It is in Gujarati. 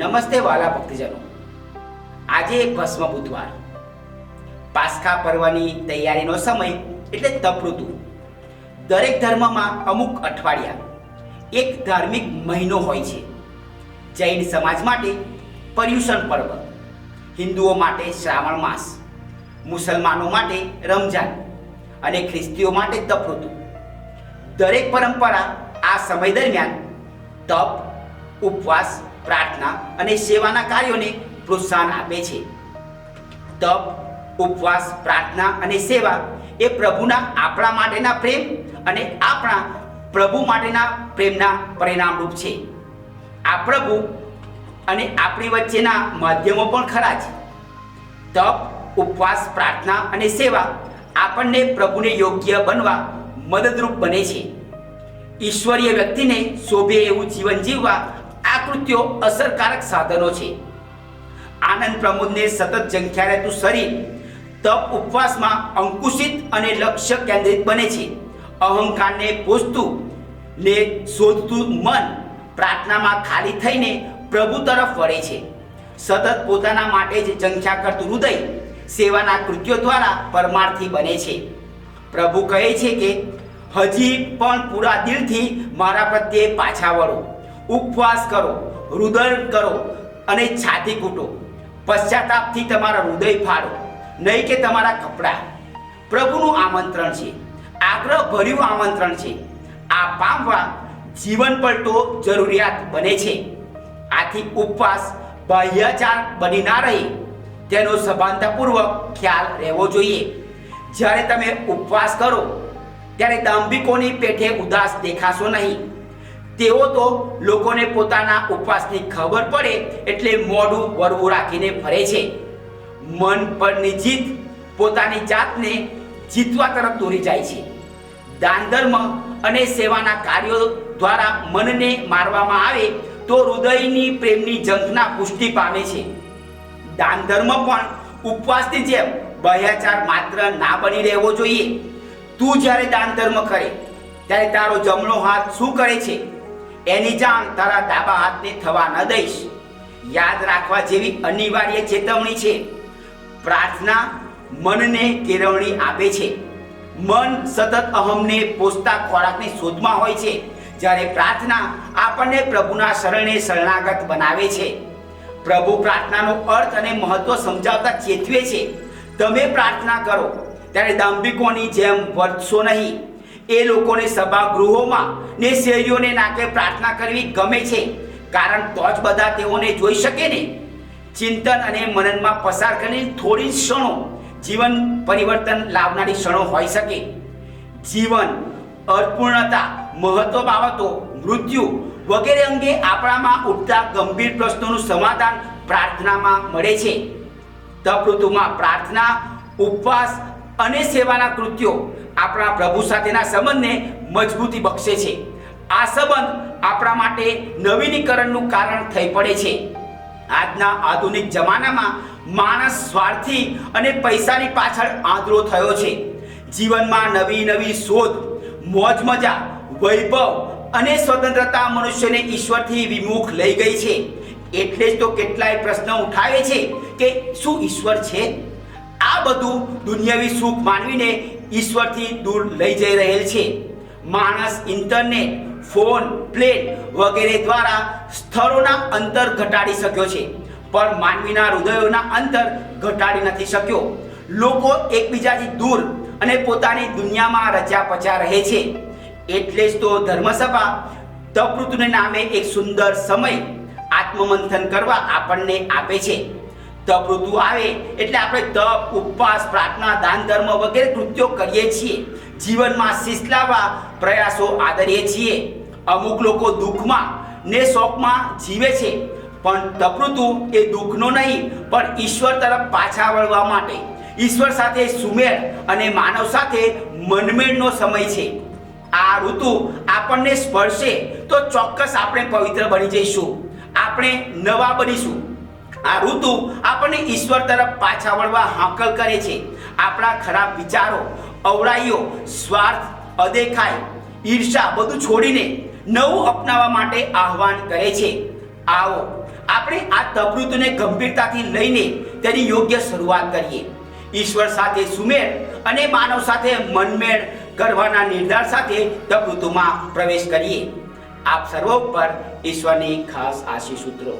નમસ્તે વાલા ભક્તજનો. આજે ભસ્મ બુધવાર. પાસ્કા પર્વની તૈયારીનો સમય એટલે તપ ઋતુ. દરેક ધર્મમાં અમુક અઠવાડિયા, એક ધાર્મિક મહિનો હોય છે. જૈન સમાજ માટે પર્યુષણ પર્વ, હિન્દુઓ માટે શ્રાવણ માસ, મુસલમાનો માટે રમજાન અને ખ્રિસ્તીઓ માટે તપ ઋતુ. દરેક પરંપરા આ સમય દરમિયાન તપ, ઉપવાસ પ્રાર્થના અને સેવાના કાર્યોને પ્રોત્સાહન આપે છે. તપ, ઉપવાસ, પ્રાર્થના અને સેવા એ પ્રભુના આપણા માટેના પ્રેમ અને આપણા પ્રભુ માટેના પ્રેમના પરિણામરૂપ છે. આ પ્રભુ અને આપણી વચ્ચેના માધ્યમો પણ ખરા છે. તપ, ઉપવાસ, પ્રાર્થના અને સેવા આપણને પ્રભુને યોગ્ય બનવા મદદરૂપ બને છે. ઈશ્વરીય વ્યક્તિને શોભે એવું જીવન જીવવા કૃત્યો અસરકારક સાધનો છે. આનંદ પ્રમોદને સતત જંખ્યા રહેતું શરીર, તપ ઉપવાસમાં અંકુશિત અને લક્ષ્ય કેન્દ્રિત બને છે. અહંકારને પોષતું ને શોધતું મન પ્રાર્થનામાં ખાલી થઈને પ્રભુ તરફ વળે છે. સતત પોતાના માટે જ જંખ્યા કરતું હૃદય સેવાના કૃત્યો દ્વારા પરમાર્થી બને છે. પ્રભુ કહે છે કે, હજી પણ પૂરા દિલથી મારા પ્રત્યે પાછા વળો. ઉપવાસ કરો, રુદન કરો અને છાતી કૂટો. પશ્ચાતાપથી તમારા હૃદય ફાડો, નહીં કે તમારા કપડાં. પ્રભુનું આમંત્રણ છે આગ્રહ ભર્યું આમંત્રણ છે. આ પામવા જીવન પલટો જરૂરિયાત બને છે. આથી ઉપવાસ બાહ્યાચાર બની ના રહે, તેનો સભાનતાપૂર્વક ખ્યાલ રહેવો જોઈએ. જ્યારે તમે ઉપવાસ કરો, ત્યારે દાંભિકોની પેઠે ઉદાસ દેખાશો નહીં. તેઓ તો લોકોને પોતાના ઉપવાસની ખબર પડે એટલે મોઢું વરવું રાખીને ફરે છે. મન પરની જીત પોતાની જાતને જીતવા તરફ દોરી જાય છે. દાન ધર્મ અને સેવાના કાર્યો દ્વારા મનને મારવામાં આવે તો હૃદયની પ્રેમની જંખના પુષ્ટિ પામે છે. દાન ધર્મ પણ ઉપવાસની જેમ બહ્યાચાર માત્ર ના બની રહેવો જોઈએ. તું જ્યારે દાન ધર્મ કરે, ત્યારે તારો જમણો હાથ શું કરે છે? એની જાણ તારા ડાબા હાથને થવા ન દઈશ. યાદ રાખવા જેવી અનિવાર્ય ચેતવણી છે. પ્રાર્થના મનને કેળવણી આપે છે. મન સતત અહમને પોષતા ખોરાકની શોધમાં હોય છે. જ્યારે પ્રાર્થના આપણને પ્રભુના શરણે શરણાગત બનાવે છે. પ્રભુ પ્રાર્થનાનો અર્થ અને મહત્વ સમજાવતા ચેતવે છે. તમે પ્રાર્થના કરો, ત્યારે દાંભિકોની જેમ વર્તશો નહીં. એ લોકોને સભાગૃહોમાં ને શેરીઓને નાકે પ્રાર્થના કરવી ગમે છે. કારણ તો જ બધા તેઓને જોઈ શકે ને. ચિંતન અને મનનમાં પસાર કરીને થોડી ક્ષણો જીવન પરિવર્તન લાવનારી ક્ષણો હોઈ શકે. જીવન અર્પૂર્ણતા મહત્વ બાબતો, મૃત્યુ વગેરે અંગે આપણામાં ઉઠતા ગંભીર પ્રશ્નોનું સમાધાન પ્રાર્થનામાં મળે છે. તપ ઋતુમાં પ્રાર્થના, ઉપવાસ અને સેવાના કૃત્યો આપણા પ્રભુ સાથેના સંબંધને મજબૂતી બક્ષે છે. આ સંબંધ આપણા માટે નવીનીકરણનું કારણ થઈ પડે છે. આજના આધુનિક જમાનામાં માણસ સ્વાર્થી અને પૈસાની પાછળ આંધળો થયો છે. જીવનમાં નવી નવી શોધ, મોજ મજા, વૈભવ અને સ્વતંત્રતા મનુષ્યને ઈશ્વરથી વિમુખ લઈ ગઈ છે. એટલે જ તો કેટલાય પ્રશ્ન ઉઠાવે છે કે શું ઈશ્વર છે? આ બધું દુનિયાવી સુખ માનવીને ઈશ્વરથી દૂર લઈ જઈ રહેલ છે. માણસ ઇન્ટરનેટ, ફોન પ્લેટ વગેરે દ્વારા સ્થળોના અંતર ઘટાડી શક્યો છે, પણ માનવીના હૃદયોના અંતર ઘટાડી નથી શક્યો. લોકો એકબીજાથી દૂર અને પોતાની દુનિયામાં રચ્યા પચા રહે છે. એટલે જ તો ધર્મસભા તપૃતુને નામે એક સુંદર સમય આત્મમંથન કરવા આપણને આપે છે. તપ ઋતુ આવે એટલે આપણે તપ, ઉપવાસ, પ્રાર્થના, દાન, ધર્મ વગેરે કૃત્યો કરીએ છીએ. જીવનમાં શિસ્ત લાવવા પ્રયાસો આદરીએ છીએ. અમુક લોકો દુઃખમાં ને શોકમાં જીવે છે. પણ તપૃતુ એ દુઃખનો નહીં, પણ ઈશ્વર તરફ પાછા વળવા માટે. ઈશ્વર સાથે સુમેળ અને માનવ સાથે મનમેળનો સમય છે. આ ઋતુ આપણને સ્પર્શે તો ચોક્કસ આપણે પવિત્ર બની જઈશું. આપણે નવા બનીશું. આ ઋતુ આપણને ઈશ્વર તરફ પાછા વળવા હાંકલ કરે છે. આપણા ખરાબ વિચારો, અવળાઈઓ, સ્વાર્થ અદેખાય ઈર્ષા બધું છોડીને નવું અપનાવવા માટે આહવાન કરે છે. આવો, આપણે આ તપૃતને ગંભીરતાથી લઈને તેની યોગ્ય શરૂઆત કરીએ. ઈશ્વર સાથે સુમેળ અને માનવ સાથે મનમેળ કરવાના નિર્ધાર સાથે તપૃતુમાં પ્રવેશ કરીએ. આપ સર્વ પર ઈશ્વરની ખાસ આશીષ સૂત્રો